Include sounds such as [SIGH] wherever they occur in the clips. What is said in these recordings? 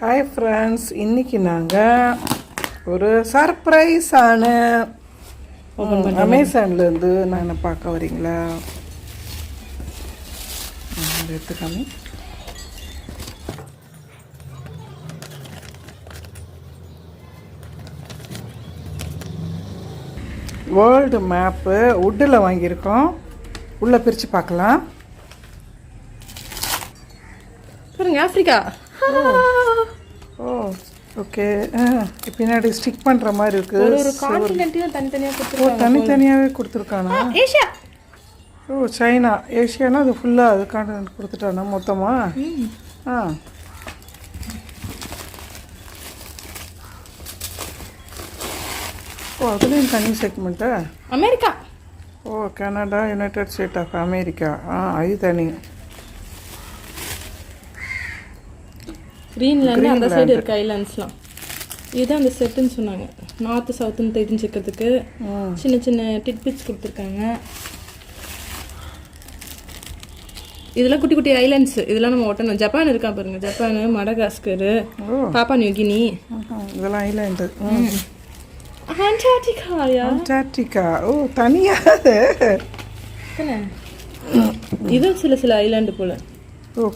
Hi friends இன்னைக்கு நாங்கள் ஒரு சர்ப்ரைஸான அமேசான்லேருந்து நான் பார்க்க வரீங்களா? எடுத்துக்காமி வேர்ல்டு மேப்பு உட்டில் வாங்கியிருக்கோம். உள்ளே பிரித்து பார்க்கலாம். பாருங்க ஆப்பிரிக்கா ஓ ஓகே பின்னாடி ஸ்டிக் பண்ணுற மாதிரி இருக்குது ஒரு கான்டினென்ட்டையும் தனித்தனியா ஓ கொடுத்துருக்காங்க தனித்தனியாகவே கொடுத்துருக்கானா ஏஷியா. ஓ சைனா. ஏஷியானா அது ஃபுல்லாக அது கான்டினென்ட் கொடுத்துட்டானா மொத்தமாக ஆ. ஓ அதுலேயும் தனி செக்மெண்ட்டா America. O Canada United State of America ஆ அது தனி. கிரீன்லாந்து அந்த சைடு இருக்க ஐலாண்ட்ஸ்லாம் இதுதான் அந்த செட்டுன்னு சொன்னாங்க. நார்த்து சவுத்துன்னு தெரிஞ்சுக்கிறதுக்கு சின்ன சின்ன டிட்பிட்ஸ் கொடுத்துருக்காங்க. இதெல்லாம் குட்டி குட்டி ஐலாண்ட்ஸ் இதெல்லாம் நம்ம ஒட்டணும் ஜப்பான் இருக்கா பாருங்க. ஜப்பான் மடகாஸ்கரு பாப்பா நியூகினி இதெல்லாம் ஐலாண்டு அண்டார்டிகாயா அண்டார்டிகா ஓ தனியாக இதுவும் சில சில ஐலாண்டு போல.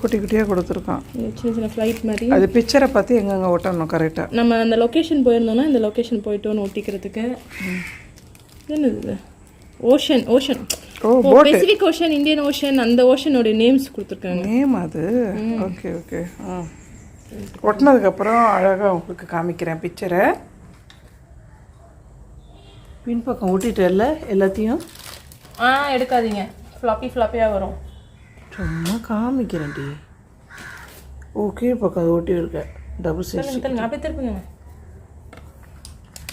குட்டி குட்டியாக கொடுத்துருக்கான். சின்ன சின்ன ஃப்ளைட் மாதிரி. அது பிக்சரை பார்த்து எங்கெங்கே ஒட்டணும் கரெக்டாக நம்ம அந்த லொக்கேஷன் போயிருந்தோம்னா இந்த லொக்கேஷன் போயிட்டோன்னு ஒட்டிக்கிறதுக்கு. என்னது ஓஷன் ஓஷன் ஓ ஓ பெசிபிக் ஓஷன் இந்தியன் ஓஷன் அந்த ஓஷனோட நேம்ஸ் கொடுத்துருக்காங்க. நேம் அது? ஓகே ஓகே ஆ. ஒட்டினதுக்கப்புறம் அழகாக உங்களுக்கு காமிக்கிறேன் பிக்சரை பின்பக்கம் ஒட்டிட்டல எல்லாத்தையும்? ஆ எடுக்காதீங்க. ஃப்ளாப்பி ஃப்ளாப்பியாக வரும். சும்மா காமிக்கிறேன் டி ஓ கீழ்ப்பக்கம் அது ஒட்டி இருக்க. டபுள் சைஸ் சொல்லுங்க அப்படியே திருப்புங்க.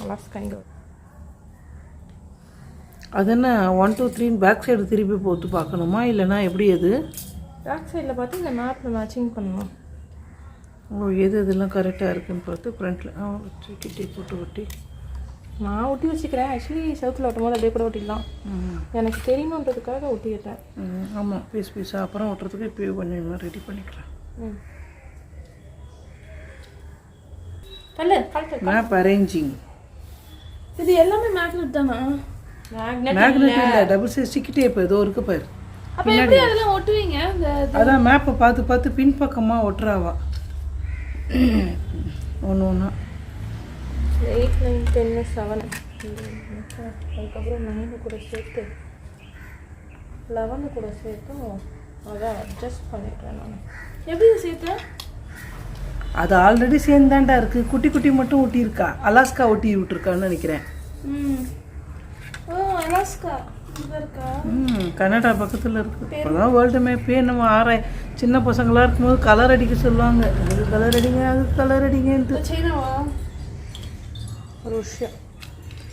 லாஸ்ட் கைண்ட் அது என்ன ஒன் டூ த்ரீன்னு பேக் சைடு திருப்பி போட்டு பார்க்கணுமா? இல்லைனா எப்படி அது? பேக் சைடில் பார்த்து இந்த மேப்பில் மேட்சிங் பண்ணணும். ஓ எது இதெல்லாம் கரெக்டாக இருக்குன்னு பார்த்து ஃப்ரண்ட்டில் ஆ கிட்டே போட்டு ஒட்டி. நான் ஒட்டி வச்சுக்கிறேன். ஆக்சுவலி சவுத்தில் ஒட்டும் போது அப்படியே கூட ஒட்டிடலாம். எனக்கு தெரியணுன்றதுக்காக ஒட்டிடுறேன் ஆமாம் பீஸ் பீஸாக அப்புறம் ஒட்டுறதுக்கு இப்போயே கொஞ்சம் ரெடி பண்ணிக்கிறேன். மேப் அரேஞ்சிங் இது எல்லாமே மேக்னெட் தானா? மேக்னெட் இல்லை. டபுள் சைஸ் ஸ்டிக்கி டேப் ஏதோ இருக்கு பாரு. அப்போ எப்படி அதெல்லாம் ஒட்டுவீங்க? அதான் மேப்பை பார்த்து பார்த்து பின்பக்கமாக ஒட்டுறாவா. [CLEARS THROAT] ஒன்று ஒன்றா எயிட் நைன் டென்னு செவன் அதுக்கப்புறம் நைனு கூட சேர்த்து லெவனு கூட சேர்த்தும் அதான் அட்ஜஸ்ட் பண்ணிட்டேன் நான். எப்படி சேர்த்தேன் அது ஆல்ரெடி சேர்ந்தாண்டா இருக்கு. குட்டி குட்டி மட்டும் ஒட்டியிருக்கா. அலாஸ்கா ஒட்டி விட்டுருக்கான்னு நினைக்கிறேன். ம். ஓ அலாஸ்கா. இது இருக்கா? ம் கனடா பக்கத்தில் இருக்கு. இப்போதான் வேர்ல்டு மேப்பே நம்ம ஆராய் சின்ன பசங்களாக இருக்கும்போது கலர் அடிக்க சொல்லுவாங்க. அது கலர் அடிங்க அது கலர் அடிங்கன்ட்டு. ரஷ்யா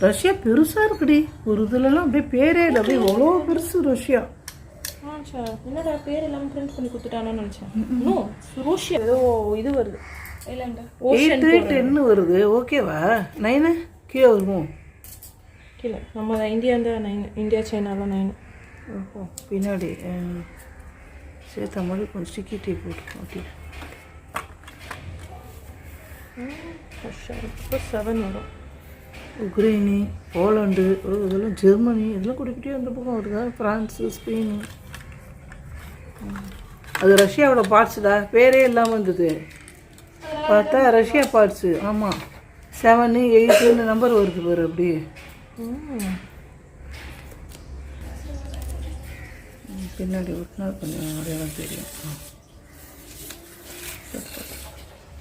ரஷ்யா பெருசாக இருக்குடி. ஒரு இதுலலாம் அப்படியே பேரே இல்லை. அப்படியே எவ்வளோ பெருசு ரஷ்யா. சார் என்னடா பேர் எல்லாம் பிரிண்ட் பண்ணி கொடுத்துட்டானோன்னு நினச்சேன். இன்னும் ரஷ்யா. ஏதோ இது வருது. எயிட்டு டென்னு வருது. ஓகேவா நைனு கீழே வருமோ? கீழே. நம்ம இந்தியா நைன் இந்தியா சைனாலாம் நைன் ஓஹோ பின்னாடி சேர்த்த மாதிரி கொஞ்சம் ஸ்டிக்கி டீ போட்டு ஓகே செவன் வரும். உக்ரைனு போலண்டு இதெல்லாம் ஜெர்மனி இதெல்லாம் கூட்டிக்கிட்டே அந்த பக்கம் வருதா? France Spain. அது ரஷ்யாவோட பார்ட்ஸுடா பேரே இல்லாமல் இருந்தது. பார்த்தா ரஷ்யா பார்ட்ஸு ஆமாம் செவனு எயிட்டுன்னு நம்பர் வருது பாரு அப்படி பின்னாடி ஒட்டினா கொஞ்சம் அடையாளம் தெரியும்.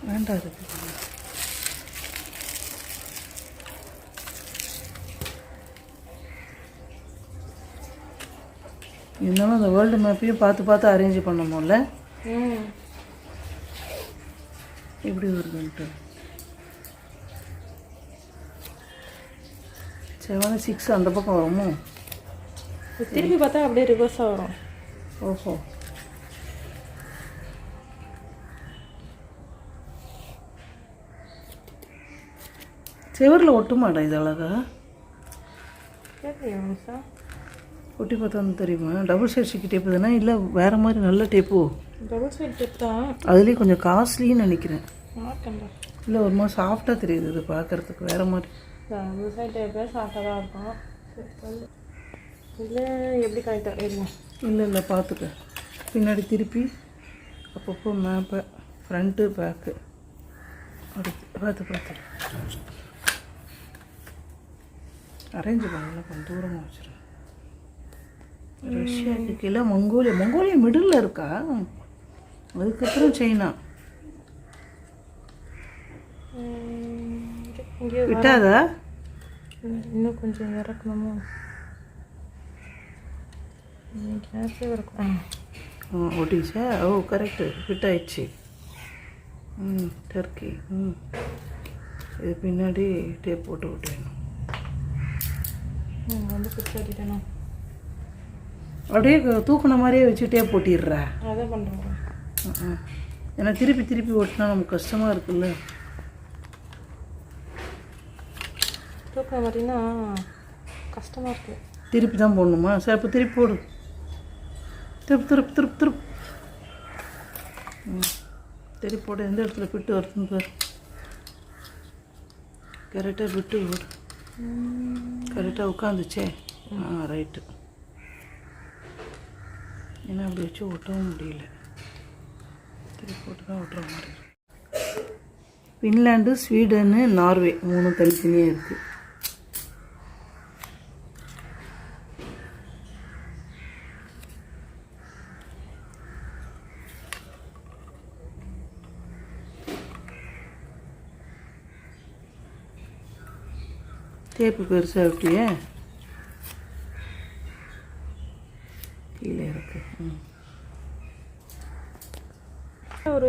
வேண்டாம் இருக்குது இருந்தாலும் அந்த வேர்ல்டு மேப்பையும் பார்த்து பார்த்து அரேஞ்ச் பண்ணணும்ல? எப்படி வருதுன்ட்டு? செவன் சிக்ஸ் அந்த பக்கம் வருமோ? இது திருப்பி பார்த்தா அப்படியே ரிவர்ஸாக வரும். ஓஹோ. செவரில் ஒட்டுமாடா இது அழகா? சார் ஒட்டி பார்த்தா தெரியுமா? டபுள் சைட் ஸ்டிக்கி டேப் தானே? இல்லை வேறு மாதிரி நல்ல டேப்போ டபுள் சைட் டெப் தான் அதுலேயும் கொஞ்சம் காஸ்ட்லின்னு நினைக்கிறேன். இல்லை ஒரு மாதிரி சாஃப்டாக தெரியுது இது பார்க்கறதுக்கு வேறு மாதிரி. அந்த சைடு எப்போ சாஃப்டாக தான் இருக்கும். இல்லை எப்படி கரெக்டாக இருங்க. இல்லை இல்லை பார்த்துக்க பின்னாடி திருப்பி அப்பப்போ மேப்பை ஃப்ரண்ட்டு பேக்கு அடுத்து பார்த்து பார்த்து அரேஞ்ச் பண்ணல கொஞ்சம் தூரமாக வச்சுருங்க ரஷ்யாவுக்கு கீழே மங்கோலியா. மங்கோலியா மிடில் இருக்கா? அதுக்கப்புறம் சைனா. விட்டாதா? இன்னும் கொஞ்சம் இறக்கணுமோ? ஒடிசா ஓ கரெக்டு ஃபிட் ஆயிடுச்சு ம் டர்க்கி ம். இது பின்னாடி டேப் போட்டு ம் வந்து ஃபிட் கட்டிட்டேனா அப்படியே தூக்குன மாதிரியே வச்சு டேப் போட்டிடுறா. அதான் பண்ணுறேன் ஏன்னா திருப்பி திருப்பி ஓட்டினா நமக்கு கஷ்டமாக இருக்குல்ல? பார்த்தீங்கன்னா கஷ்டமாக இருக்குது திருப்பி தான் போடணுமா? சரி அப்போ திருப்பி போடு. திருப்பு திருப்பு திருப்பு திருப்பு திருப்பி போடு. எந்த இடத்துல பிட்டு வருதுன்னு பாரு. கரெக்டாக பிட்டு போடு கரெக்டாக உட்காந்துச்சே. ஆ ரைட்டு ஏன்னா அப்படி வச்சு ஒட்டவும் முடியல. திருப்பி போட்டு தான் ஒட்டுற மாதிரி ஃபின்லாண்டு ஸ்வீடனு நார்வே மூணும் தனித்தனியாக இருக்குது தேப்பு பெருசாக எப்படியே கீழே இருக்கு. ம் ஒரு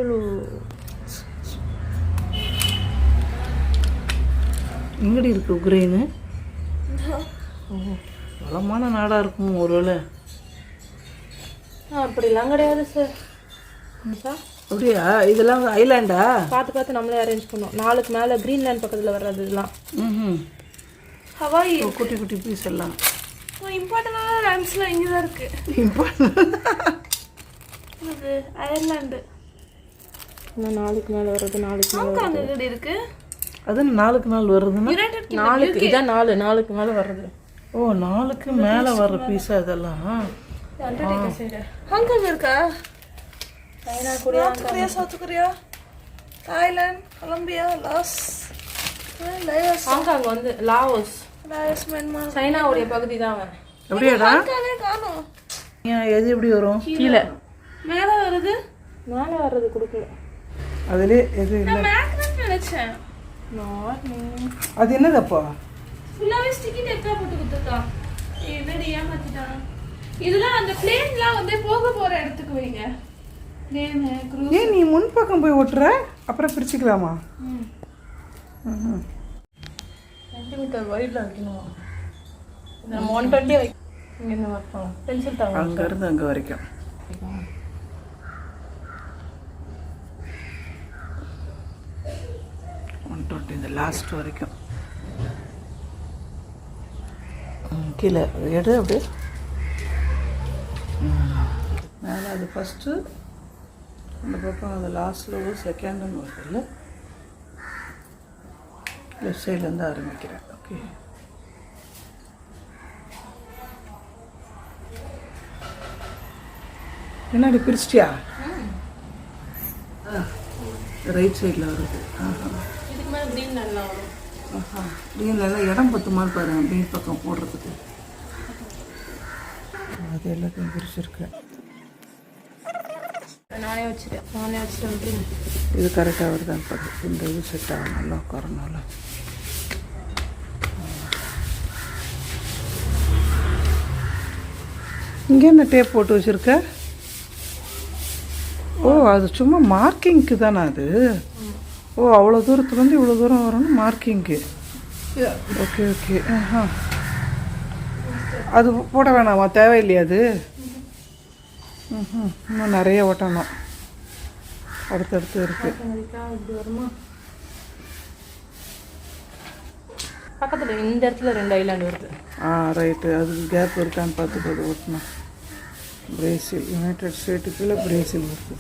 எங்கடி இருக்கு உக்ரைனு? வளமான நாடாக இருக்கும் ஒருவேளை அப்படிலாம் கிடையாது சார் சார் அப்படியா? இதெல்லாம் ஐலாண்டா? பார்த்து பார்த்து நம்மளே அரேஞ்ச் பண்ணோம் நாளுக்கு மேலே கிரீன்லேண்ட் பக்கத்தில் வர்றது இதெல்லாம். ம் ஹவாய் குட்டி குட்டி பீஸ் எல்லாம். இம்பார்ட்டண்டான லேண்ட்ஸ்லாம் இங்கே தான் இருக்குது இது அயர்லாண்டு இன்னும் நாளுக்கு மேலே வர்றது நாளுக்கு மேலே அங்க வீடு இருக்கு? அது நாளுக்கு நாள் வருதுன்னா? யுனைடெட் நாளுக்கு இதான் நாலு நாளுக்கு மேலே வர்றது. ஓ நாளுக்கு மேலே வர்ற பீஸா இதெல்லாம்? ஹாங்காங் இருக்கா? சைனா கூட north Korea south Korea Thailand Colombia loss லயஸ் ஹாங்காங் வந்து லாவோஸ் சைனாவுடைய பகுதி தான் அவன் அப்படியாடா காணோம். ஏன் எது எப்படி வரும்? கீழே. மேல வருது மேலே வர்றது கொடுக்கல. அதுலே எது இல்லை? மேக்னெட் நினைச்சேன். அது என்னதப்பா ஃபுல்லாவே ஸ்டிக்கி டேப்பா போட்டு கொடுத்துருக்கான் என்னடி ஏமாத்திட்டான். இதெல்லாம் அந்த பிளேன்லாம் வந்து போக போற இடத்துக்கு வைங்க. ஏன் நீ முன்பக்கம் போய் ஓட்டுற? அப்புறம் பிரிச்சுக்கலாமா? சென்டிமீட்டர் வைடில் வைக்கணும் நம்ம ஒன் டுவெண்ட்டி வை இங்கேருந்து வைப்போம் பென்சில் தாங்க அங்கேருந்து அங்கே வரைக்கும். ஒன் டுவெண்ட்டி இந்த லாஸ்ட் வரைக்கும். கீழே எடு அப்படியே. மேலே அது ஃபஸ்ட்டு அந்த பக்கம் அது லாஸ்ட்டில் ஒரு செகண்டுன்னு வருது இல்லை? லெஃப்ட் சைட்லேருந்து ஆரம்பிக்கிறேன். ஓகே என்னடி பிரிச்சிட்டியா? ரைட் சைடில் வருது. ஆஹா. ஆஹா. நீங்களெல்லாம் இடம் பத்துமான்னு பாருங்க மீன் பக்கம் போடுறதுக்கு. அது எல்லாத்தையும் பிரிச்சிருக்கேன். நானே வச்சுட்டேன். நானே வச்சுட்டேன் இது கரெக்டாக வருதான்னு பார்த்து இந்த இது செட் ஆகணும்ல உட்காரணும்ல. இங்கே என்ன டேப் போட்டு வச்சுருக்க? ஓ அது சும்மா மார்க்கிங்க்கு தானே அது? ஓ அவ்வளோ தூரத்துலேருந்து இவ்வளோ தூரம் வரணும் மார்க்கிங்க்கு ஓகே ஓகே ஆஹா. அது போட வேணாமா? தேவையில்லையா அது. இன்னும் நிறைய ஓட்டணும். அடுத்தடுத்து இருக்குது பக்கத்தில் இந்த இடத்துல ரெண்டு ஐலாண்டு வருது. ஆ ரைட்டு அதுக்கு கேப் இருக்கான்னு பார்த்துட்டு அது ஓட்டணும். பிரேசில் யுனைடெட் ஸ்டேட்டுக்குள்ள பிரேசில் வருது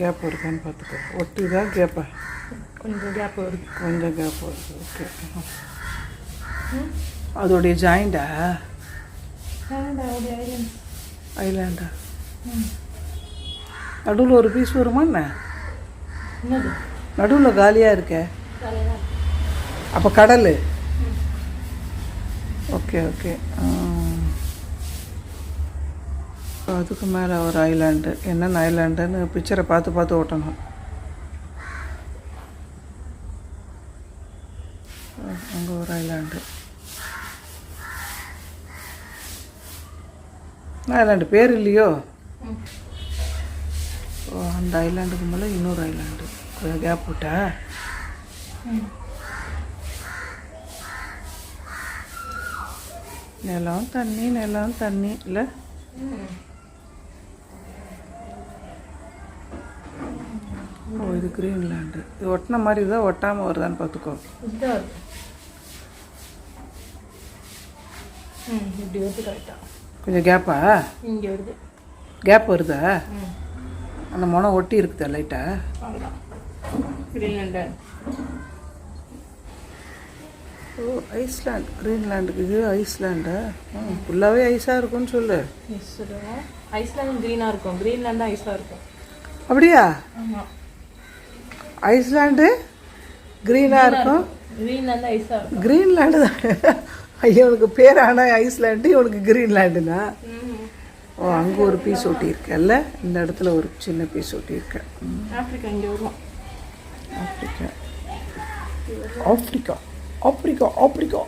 கேப் இருக்கான்னு பார்த்துக்கோ. ஒட்டுதா கேப்பா கொஞ்சம் கேப் வருது. கொஞ்சம் கேப் வருது. ஓகே அதோடைய ஜாயிண்டா ஐலண்ட் நடுவில் ஒரு பீஸ் வருமா என்ன நடுவில் காலியாக இருக்கே அப்போ கடல் ஓகே ஓகே அதுக்கு மேலே ஒரு ஐலாண்டு என்னென்ன ஐலாண்டுன்னு பிக்சரை பார்த்து பார்த்து ஓட்டணும் அங்கே ஒரு ஐலாண்டு ஐலாண்டு பேர் இல்லையோ? ஓ அந்த ஐலாண்டுக்கு மேலே இன்னொரு ஐலாண்டு. கொஞ்சம் கேப் விட்டா? நிலம் தண்ணி நிலம் தண்ணி இல்லை? ஓ இது கிரீன்லேண்டு. இது ஒட்டின மாதிரி தான் ஒட்டாமல் வருதான்னு பார்த்துக்கோ ம் இப்படி வருது கரெக்டாக கொஞ்சம் கேப்பா இங்கே வருது. கேப் வருதா? அந்த முனை ஒட்டி இருக்குதா லைட்டா அவ்வளோதான் கிரீன்லாண்டு ஓ ஐஸ்லாண்ட் கிரீன்லாண்டுக்கு இது ஐஸ்லாண்டா ஃபுல்லாகவே ஐஸாக இருக்கும்னு சொல்லு. ஐஸ்லாண்ட் க்ரீனாக இருக்கும். கிரீன்லாண்டு ஐஸாக இருக்கும். அப்படியா? ஐஸ்லாண்டு க்ரீனாக இருக்கும். கிரீன்லாண்டு ஐஸாக இருக்கும். கிரீன்லாண்டு தான். ஐயா உனக்கு பேர் ஆனால் ஐஸ்லாண்டு இவனுக்கு கிரீன்லாண்டுனா. ஓ அங்கே ஒரு பீஸ் ஒட்டியிருக்கல்ல இந்த இடத்துல ஒரு சின்ன பீஸ் ஒட்டியிருக்கேன் ம், ஆஃப்ரிக்கா இங்கே வரும்? ஆப்பிரிக்கா. ஆப்பிரிக்கா. ஆப்பிரிக்கா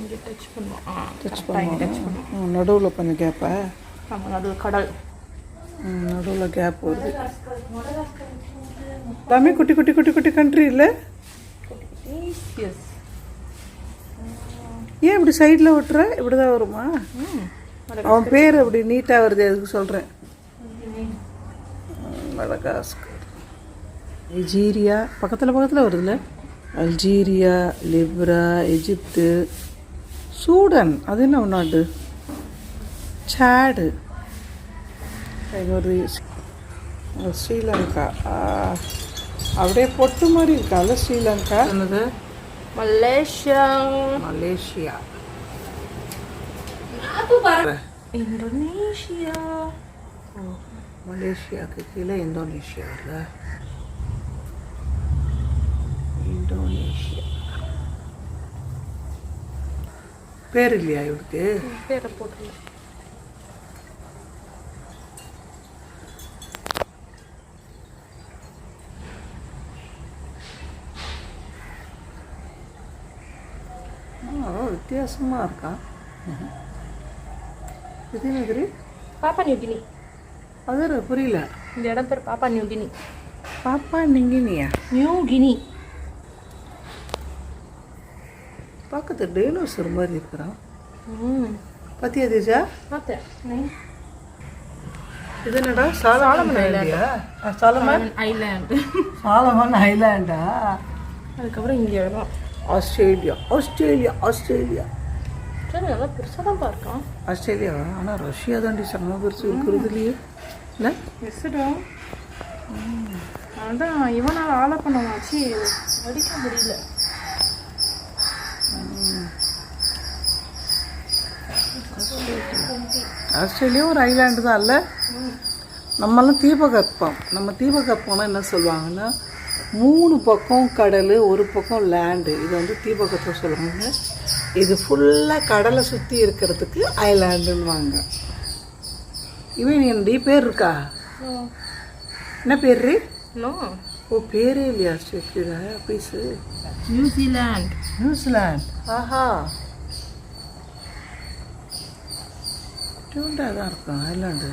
இங்கே டச் பண்ணுவோம். டச் பண்ணுவோம். நடுவில் பண்ண கேப்பா ஆமாம் அது கடல். நடுவில் கேப் வருது. எல்லாமே குட்டி குட்டி குட்டி குட்டி கண்ட்ரி இல்லை? எஸ் ஏன் இப்படி சைடில் விட்டுற இப்படி தான் வருமா? அவன் பேர் அப்படி நீட்டாக வருது அதுக்கு சொல்கிறேன் மடகாஸ்கர். நைஜீரியா பக்கத்தில் பக்கத்தில் வருதுல்ல? Algeria Libya Egypt Sudan. அது என்ன நாடு? சாடு. ஒரு ஸ்ரீலங்கா. அப்படியே பொட்டு மாதிரி இருக்கால ஸ்ரீலங்கா? என்னது? மலேசியா மலேசியா இந்தோனேஷியா மலேசியாவுக்கு கீழே இந்தோனேஷியா வருதா இந்தோனேஷியா பேர் இல்லையா இவருக்கு பேரை போட்டுருல ஆ, வித்தியாசமாக இருக்கான் இது மாதிரி பாப்பா நியூ கினி அது புரியல. இந்த இடம் பேர் பாப்பா நியூ கினி பாப்பா நீங்கினியா? நியூ கினி பார்க்கறது டைனோசர் மாதிரி இருக்கிறான் பத்தியா தேஜா? இது என்னடா சாலமன் ஐலாண்டியா சாலமன்? ஐலாண்ட் சாலமன் ஐலாண்டா அதுக்கப்புறம் இங்கே வரும். Australia Australia Australia. சரி நல்லா பெருசாக தான் பார்க்கான் ஆஸ்திரேலியா ஆனால் ரஷ்யா தாண்டி செம்ம பெருசு இருக்கிறது இல்லையே இல்லை? எஸ்டா அதான் இவனால் ஆளை பண்ண வச்சு அடிக்க முடியல. ஆஸ்திரேலியா ஒரு ஐலாண்டு தான் இல்லை நம்மலாம் தீபகற்பம். நம்ம தீபகற்பம்னா என்ன சொல்லுவாங்கன்னா மூணு பக்கம் கடல் ஒரு பக்கம் லேண்டு இது வந்து தீபகற்பம் சொல்லுவாங்க. இது ஃபுல்லாக கடலை சுற்றி இருக்கிறதுக்கு ஐலாண்டுன்னுவாங்க இவன் என்னடி பேர் இருக்கா? என்ன பேர் ஓ பேரே இல்லையா ஸ்டேட்ல piece New Zealand New Zealand ஆஹா. டியூண்டாக தான் இருக்கும் ஐலாண்டு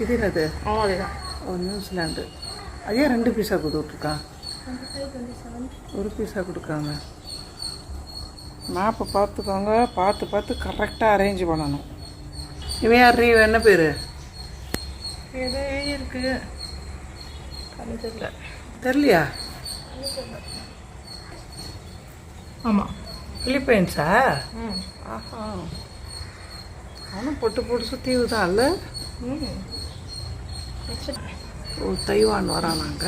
இது என்னது ஓ நியூசிலாண்டு அதே ரெண்டு பீஸாக கொடுத்துட்ருக்கான் ஒரு பீஸாக கொடுக்காங்க மேப்பை பார்த்துக்கோங்க. பார்த்து பார்த்து கரெக்டாக அரேஞ்ச் பண்ணணும். இவன் யார்? ரீ என்ன பேர்? ஏதோ இருக்கு. தெரியல. தெரியலையா? ஆமாம் பிலிப்பைன்ஸா ம். ஆஹா. அவனும் பொட்டு பொடுசு தீவு தான் இல்லை? ம். ஓ தைவான் வரானாங்க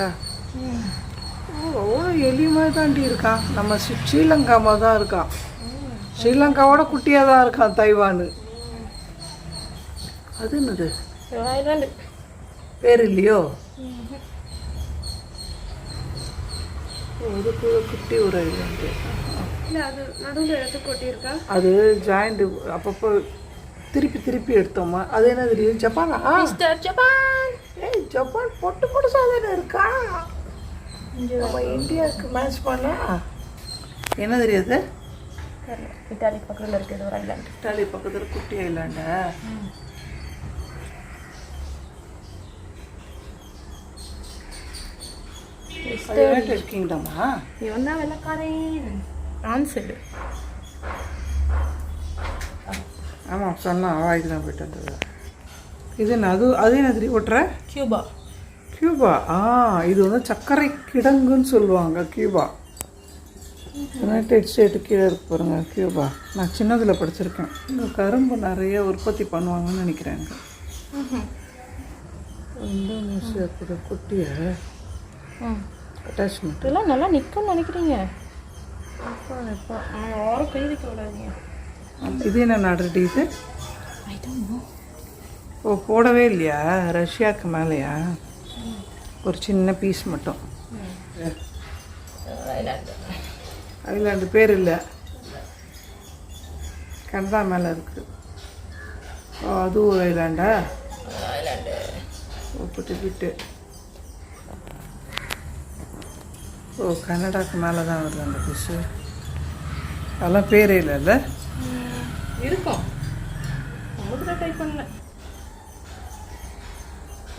ஓ எலி மாதிரி தாண்டி இருக்கான் நம்ம ஸ்ரீ- ஸ்ரீலங்கா மாதிரி தான் இருக்கான். ஸ்ரீலங்காவோட குட்டியாக தான் இருக்கான் தைவான். அது என்னது? பேர் இல்லையோ? ஒரு குட்டி ஒரு ஐலாண்டு இல்லை அது ஜாயிண்ட் அப்பப்போ திருப்பி திருப்பி எடுத்தோமா? அது என்ன தெரியும் ஜப்பானா? Mister Japan. ஏய் ஜப்பான் பொட்டு பொட்டு சாதாரண இருக்கா? நம்ம இந்தியாவுக்கு மேட்ச் பண்ணா? என்ன தெரியாது இட்டாலி பக்கத்தில் இருக்குது ஒரு ஐலாண்டு இட்டாலி பக்கத்தில் குட்டி ஐலாண்டா யுனைடெட் கிங்டமா இவன் தான் வெள்ளக்காரன் ஆன்சர் ஆமாம் சொன்னான் அவாய்க்கு தான் போயிட்டு வந்தது. இது என்ன? அது அது என்ன தெரியும் ஓட்டுற கியூபா கியூபா ஆ இது வந்து சர்க்கரை கிடங்குன்னு சொல்லுவாங்க கியூபா யுனைடெட் ஸ்டேட்டு கீழே இருக்கு பாருங்க கியூபா நான் சின்னதில் படிச்சிருக்கேன். இந்த கரும்பு நிறைய உற்பத்தி பண்ணுவாங்கன்னு நினைக்கிறேன். இங்க. இந்தோனேஷியா கூட குட்டிய அட்டாச்மெண்ட் இதெல்லாம் நல்லா நிற்கும்னு நினைக்கிறீங்க. எப்பா எப்பா யாரும் கை வைக்க விடாதீங்க. இது என்ன நாடு இது? ஓ போடவே இல்லையா? ரஷ்யாவுக்கு மேலேயா? ஒரு சின்ன பீஸ் மட்டும். ஐலாண்டு பேர் இல்லை. கனடா மேலே இருக்கு. ஓ அது ஒரு ஐலாண்டா ஐலாண்டு ஒப்பிட்டு விட்டு. ஓ கனடாக்கு மேலே தான் வருது அந்த பீஸு அதெல்லாம் பேரே இல்லைல்ல? இருக்கும். ட்ரை பண்ணல.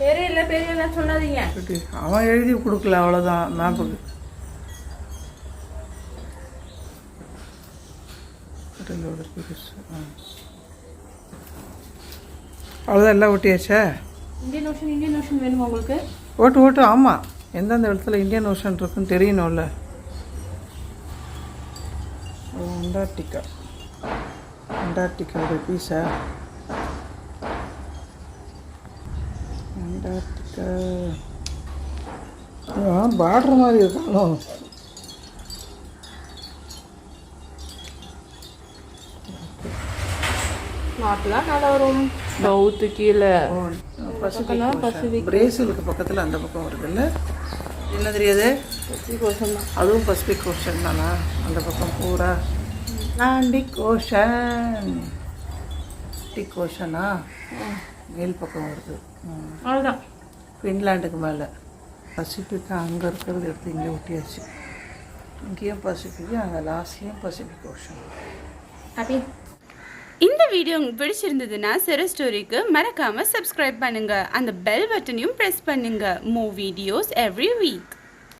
பேரே இல்லை பேரே இல்லை சொல்லாதீங்க இப்படி அவன் எழுதி கொடுக்கல அவ்வளோதான் மேப்புக்கு. அவ்வளோதான் எல்லாம் ஒட்டியாச்சா? இந்தியன் ஓஷன் இந்தியன் ஓஷன் வேணுமா உங்களுக்கு? ஓட்டு ஓட்டு ஆமாம் எந்தெந்த இடத்துல இந்தியன் ஓஷன் இருக்குன்னு தெரியணும்ல. அண்டார்டிகா. அண்டார்டிகாவோட பீஸா பார்டர் மாதிரி இருக்கானோ நாட்டுலாம் நல்லா வரும். சவுத்து கீழே. பிரேசிலுக்கு பக்கத்தில் அந்த பக்கம் வருதுல்ல என்ன தெரியாது? அதுவும் பசிபிக் ஓஷன் தானா? அந்த பக்கம் பூரா? ஓஷன் டிக் ஓஷனா மேல் பக்கம் வருது. அவ்வளோதான் ஃபின்லாண்டுக்கு மேலே. பசிபிக்கு அங்கே இருக்கிறது எடுத்து இங்கே ஒட்டியாச்சு. இங்கேயும் பசிபிக்கு அங்கே லாஸ்ட்லேயும் பசிபிக் ஓஷன் அப்படி இந்த வீடியோ உங்களுக்கு பிடிச்சிருந்ததுன்னா சிறு ஸ்டோரிக்கு மறக்காமல் சப்ஸ்கிரைப் பண்ணுங்கள் அந்த பெல் பட்டனையும் ப்ரெஸ் பண்ணுங்கள் மூ வீடியோஸ் எவ்ரி வீக்